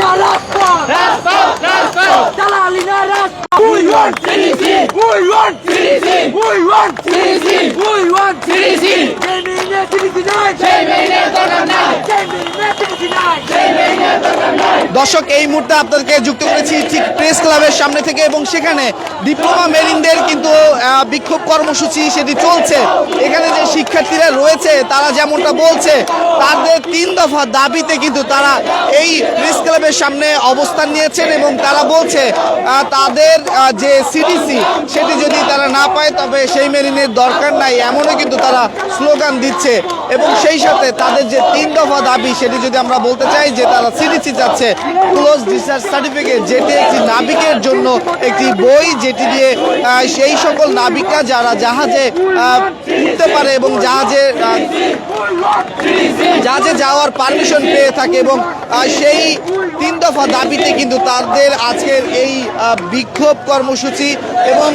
না রাজপথ দালালি না রাজপথ We want CDC! We want CDC! We want CDC! We want CDC! Cemine CDC নাই! Cemine দরকার নাই! Cemine CDC নাই! দর্শক, এই মুহূর্তে আপনাদেরকে যুক্ত করেছি ঠিক প্রেস ক্লাবের সামনে থেকে এবং সেখানে ডিপ্লোমা মেরিনদের কিন্তু বিক্ষোভ কর্মসূচি সেটি চলছে। এখানে যে শিক্ষার্থীরা রয়েছে, তারা যেমনটা বলছে, তাদের তিন দফা দাবিতে কিন্তু তারা এই প্রেস ক্লাবের সামনে অবস্থান নিয়েছেন এবং তারা বলছে তাদের যে সিডিসি সেটি যদি তারা না পায়, তবে সেই মেরিনের দরকার নাই, এমনও কিন্তু তারা স্লোগান দিচ্ছে। এবং সেই সাথে তাদের যে তিন দফা দাবি, সেটি যদি আমরা বলতে চাই যে তারা সিডিসি চাচ্ছে ক্লোজ ডিসচার্জ সার্টিফিকেট যেটি একটি নাবিকের জন্য একটি বই, যেটি দিয়ে সেই সকল নাবিকা যারা জাহাজে উঠতে পারে এবং জাহাজে জাহাজে যাওয়ার পারমিশন পেয়ে থাকে এবং সেই তিন দফা দাবিতে কিন্তু তাদের আজকের এই বিক্ষোভ কর্মসূচি এবং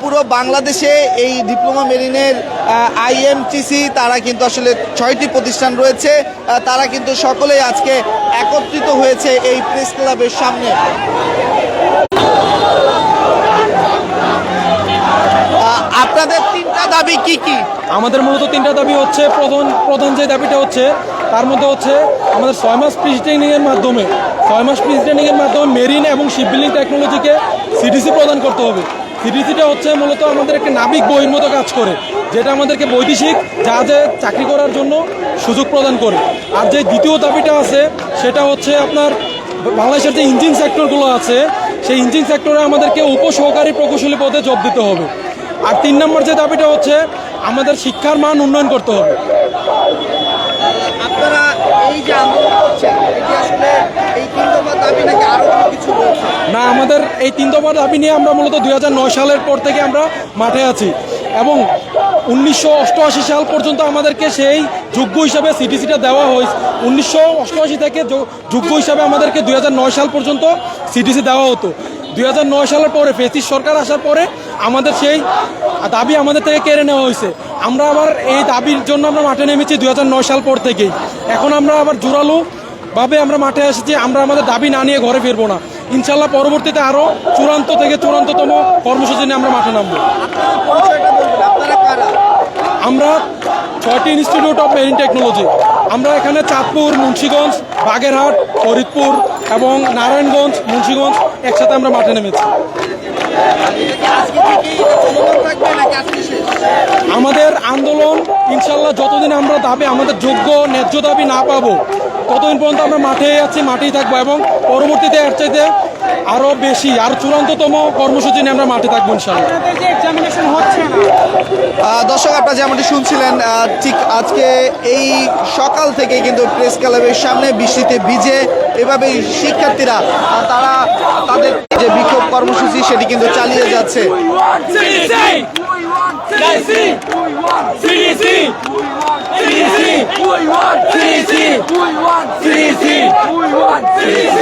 পুরো বাংলাদেশে এই ডিপ্লোমা মেরিনের আইএমটিসি তারা কিন্তু আসলে ছয়টি প্রতিষ্ঠান রয়েছে। তারা কিন্তু সকলেই আজকে একত্রিত হয়েছে এই প্রেস ক্লাবের সামনে। আপনাদের দাবি কি কি? আমাদের মূলত তিনটা দাবি হচ্ছে, প্রধান প্রধান যে দাবিটা হচ্ছে, তার মধ্যে হচ্ছে আমাদের ছয় মাস প্রি ট্রেনিংয়ের মাধ্যমে, ছয় মাস প্রি ট্রেনিংয়ের মাধ্যমে মেরিন এবং শিপবিল্ডিং টেকনোলজিকে সিডিসি প্রদান করতে হবে। সিডিসিটা হচ্ছে মূলত আমাদের একটা নাবিক বইয়ের মতো কাজ করে, যেটা আমাদেরকে বৈদেশিক জাহাজে চাকরি করার জন্য সুযোগ প্রদান করে। আর যে দ্বিতীয় দাবিটা আছে, সেটা হচ্ছে আপনার বাংলাদেশের যে ইঞ্জিন সেক্টরগুলো আছে, সেই ইঞ্জিন সেক্টরে আমাদেরকে উপসহকারী প্রকৌশলী পদে জব দিতে হবে। আর তিন নম্বর যে দাবিটা হচ্ছে আমাদের শিক্ষার মান উন্নয়ন করতে হবে। আপনারা এই যে আন্দোলন করছেন এটি আসলে এই তিন দফা দাবি নাকি আরও কিছু না আমাদের এই তিন দফার দাবি নিয়ে আমরা মূলত দুই হাজার নয় সালের পর থেকে আমরা মাঠে আছি। এবং উনিশশো অষ্টআশি সাল পর্যন্ত আমাদেরকে সেই যোগ্য হিসাবে সিটিসিটা দেওয়া হয়েছে। উনিশশো অষ্টআশি থেকে যোগ্য হিসাবে আমাদেরকে দুই হাজার নয় সাল পর্যন্ত সিটিসি দেওয়া হতো। দুই হাজার নয় সালের পরে ফেসিস সরকার আসার পরে আমাদের সেই দাবি আমাদের থেকে কেড়ে নেওয়া হয়েছে। আমরা আবার এই দাবির জন্য আমরা মাঠে নেমেছি দু হাজার নয় সাল পর থেকেই। এখন আমরা আবার জোরালো ভাবে আমরা মাঠে এসেছি, আমরা আমাদের দাবি না নিয়ে ঘরে ফিরবো না। ইনশাল্লাহ পরবর্তীতে আরও চূড়ান্ত থেকে চূড়ান্ততম কর্মসূচি নিয়ে আমরা মাঠে নামবো। আমরা ছয়টি ইনস্টিটিউট অফ মেরিন টেকনোলজি। আমরা এখানে চাঁদপুর, মুন্সীগঞ্জ, বাগেরহাট, ফরিদপুর এবং নারায়ণগঞ্জ, মুন্সীগঞ্জ একসাথে আমরা মাঠে নেমেছি। আমাদের আন্দোলন, ইনশাল্লাহ যতদিন আমরা দাবি, আমাদের যোগ্য ন্যায্য দাবি না পাবো, ততদিন পর্যন্ত আমরা মাঠে আছি, মাঠেই থাকব এবং পরবর্তীতে এর চাইতে আরও বেশি আর চূড়ান্ততম কর্মসূচি নিয়ে আমরা মাঠে থাকব ইনশাল্লাহ দর্শক আপনারা যেমনটি শুনছিলেন ঠিক আজকে এই সকাল থেকে কিন্তু প্রেস ক্লাবের সামনে বৃষ্টিতে ভিজে এভাবে শিক্ষার্থীরা তারা তাদের যে বিক্ষোভ কর্মসূচি সেটি কিন্তু চালিয়ে যাচ্ছে! We want CDC! We want CDC! We want CDC! We want CDC! We want CDC! We want CDC!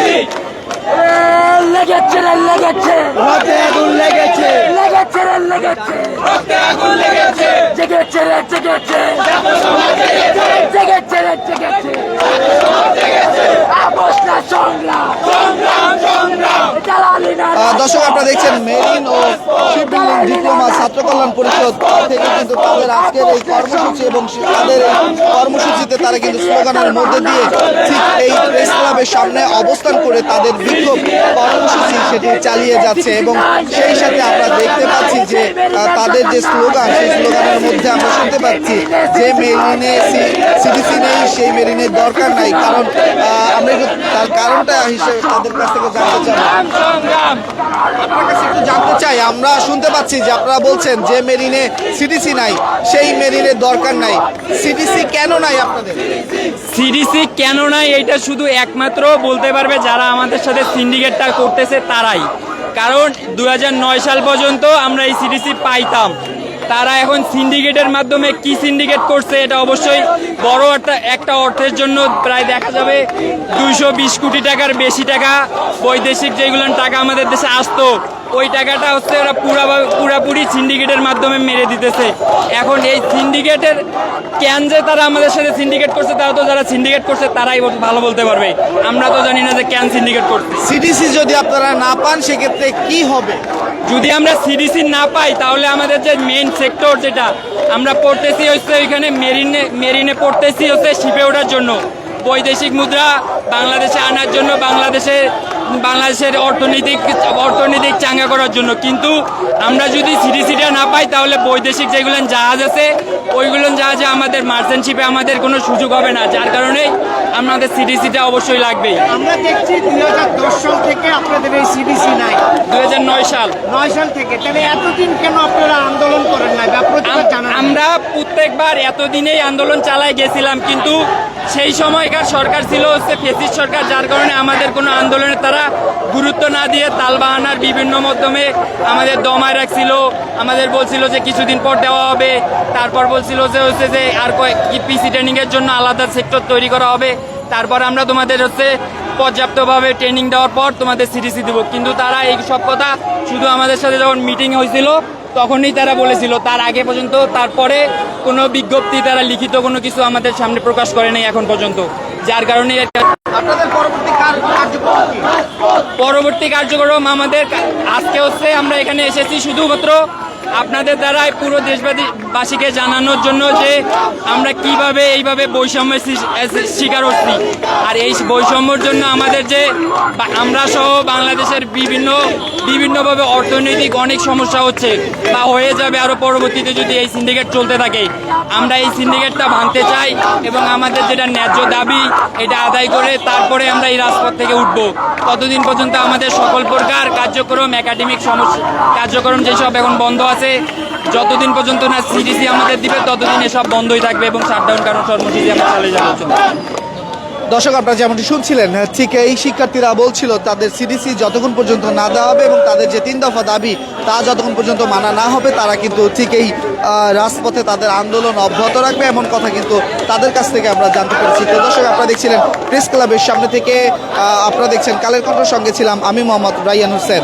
লেগেছে রে লেগেছে। রক্তে আগুন লেগেছে। লেগেছে রে লেগেছে। রক্তে আগুন লেগেছে। জেগেছে রে জেগেছে। জেগেছে। রে জেগেছে। আপোষ না সংগ্রাম সংগ্রাম দর্শক আপনারা দেখছেন মেরিন ও শিপবিল্ডিং ডিপ্লোমা ছাত্র কল্যাণ পরিষদ থেকে কিন্তু তাদের আজকের এই কর্মসূচি এবং তাদের এই কর্মসূচিতে তারা কিন্তু স্লোগানের মধ্যে দিয়ে ঠিক এই প্রেস ক্লাবের সামনে অবস্থান করে তাদের বিক্ষোভ কর্মসূচি সেটি চালিয়ে যাচ্ছে এবং সেই সাথে আমরা দেখতে পাচ্ছি যে তাদের যে স্লোগান সেই স্লোগানের মধ্যে আমরা শুনতে পাচ্ছি যে মেরিনে সিডিসি নেই সেই মেরিনের দরকার নাই। কারণ আহ, আমরা তার কারণটা হিসেবে তাদের কাছ থেকে জানতে চাই। আপনার কাছে একটু জানতে চাই আমরা শুনতে পাচ্ছি যে আপনারা বলছেন যে মেরিনে সিডিসি নাই সেই মেরিনের দরকার নাই। সিডিসি কেন নাই আপনাদের? সিডিসি কেন নাই এইটা শুধু একমাত্র বলতে পারবে যারা আমাদের সাথে সিন্ডিকেটটা করতেছে তারাই। কারণ দু হাজার নয় সাল পর্যন্ত আমরা এই সিডিসি পাইতাম। তারা এখন সিন্ডিকেটের মাধ্যমে কি সিন্ডিকেট করছে এটা অবশ্যই বড় একটা একটা অর্থের জন্য প্রায় দেখা যাবে দুইশো বিশ কোটি টাকার বেশি টাকা বৈদেশিক যেগুলো টাকা আমাদের দেশে আসতো ওই টাকাটা হচ্ছে ওরা পুরা পুরাপুরি সিন্ডিকেটের মাধ্যমে মেরে দিতেছে। এখন এই সিন্ডিকেটের কেন যে তারা আমাদের সাথে সিন্ডিকেট করছে তারা তো যারা সিন্ডিকেট করছে তারাই ভালো বলতে পারবে। আমরা তো জানি না যে কেন সিন্ডিকেট করছে। সিডিসি যদি আপনারা না পান সেক্ষেত্রে কি হবে? যদি আমরা সিডিসি না পাই তাহলে আমাদের যে মেন সেক্টর যেটা আমরা পড়তেছি হচ্ছে ওইখানে মেরিনে মেরিনে পড়তেছি হচ্ছে শিপে ওঠার জন্য। বৈদেশিক মুদ্রা বাংলাদেশে আনার জন্য বাংলাদেশে বাংলাদেশের অর্থনৈতিক অর্থনৈতিক চাঙ্গা করার জন্য। কিন্তু আমরা যদি সিডিসিটা না পাই তাহলে বৈদেশিক যেগুলো জাহাজ আছে ওইগুলো জাহাজে আমাদের মার্চেন্টশিপে আমাদের কোনো সুযোগ হবে না যার কারণে আমাদের সিডিসিটা অবশ্যই লাগবেই। আমরা দেখছি দুই হাজার দশ সাল থেকে আপনাদের এই সিডিসি নাই। দু নয় সাল। নয় সাল থেকে। তাহলে এতদিন কেন আপনারা আন্দোলন করেন নাই? আমরা প্রত্যেকবার এতদিনেই আন্দোলন চালায় গেছিলাম কিন্তু সেই সময়কার সরকার ছিল হচ্ছে ফেসিস সরকার যার কারণে আমাদের কোনো আন্দোলনে তারা গুরুত্ব না দিয়ে তালবাহানার বিভিন্ন মাধ্যমে আমাদের দমায় রাখছিল। আমাদের বলছিল যে কিছুদিন পর দেওয়া হবে। তারপর বলছিল যে হচ্ছে যে আর কয়েক পিসি ট্রেনিং এর জন্য আলাদা সেক্টর তৈরি করা হবে। তারপর আমরা তোমাদের হচ্ছে পর্যাপ্তভাবে ট্রেনিং দেওয়ার পর তোমাদের সিডিসি দেবো। কিন্তু তারা এই সব কথা শুধু আমাদের সাথে যখন মিটিং হয়েছিল, তখনই তারা বলেছিল। তার আগে পর্যন্ত, তারপরে কোনো বিজ্ঞপ্তি, তারা লিখিত কোনো কিছু আমাদের সামনে প্রকাশ করে নাই এখন পর্যন্ত। যার কারণে পরবর্তী কার্যক্রম আমাদের আজকে হচ্ছে আমরা এখানে এসেছি শুধুমাত্র আপনাদের দ্বারাই পুরো দেশবাসীকে জানানোর জন্য যে আমরা কীভাবে এইভাবে এস- শিকার হচ্ছি। আর এই বৈষম্যর জন্য আমাদের যে আমরা সহ বাংলাদেশের বিভিন্ন, বিভিন্নভাবে অর্থনৈতিক অনেক সমস্যা হচ্ছে বা হয়ে যাবে আরও পরবর্তীতে যদি এই সিন্ডিকেট চলতে থাকে। আমরা এই সিন্ডিকেটটা ভাঙতে চাই এবং আমাদের যেটা ন্যায্য দাবি, এটা আদায় করে তারপরে আমরা এই রাজপথ থেকে উঠব। ততদিন পর্যন্ত আমাদের সকল প্রকার কার্যক্রম একাডেমিক সমস্যা কার্যক্রম যেসব এখন বন্ধ আছে। যতদিন পর্যন্ত না সিডিসি আমাদের দিবে, ততদিন এসব বন্ধই থাকবে এবং শাটডাউন কারণ কর্মসূচি আমরা চালিয়ে যাব। দর্শক, আপনারা যেমনটি শুনছিলেন, ঠিক এই শিক্ষার্থীরা বলছিল, তাদের সিডিসি যতক্ষণ পর্যন্ত না দেওয়া হবে এবং তাদের যে তিন দফা দাবি, তা যতক্ষণ পর্যন্ত মানা না হবে, তারা কিন্তু ঠিক এই রাজপথে তাদের আন্দোলন অব্যাহত রাখবে। এমন কথা কিন্তু তাদের কাছ থেকে আমরা জানতে পেরেছি। তো দর্শক, আপনারা দেখছিলেন প্রেস ক্লাবের সামনে থেকে আপনারা দেখছেন কালের কণ্ঠর সঙ্গে ছিলাম আমি মোহাম্মদ রাইয়ান হোসেন।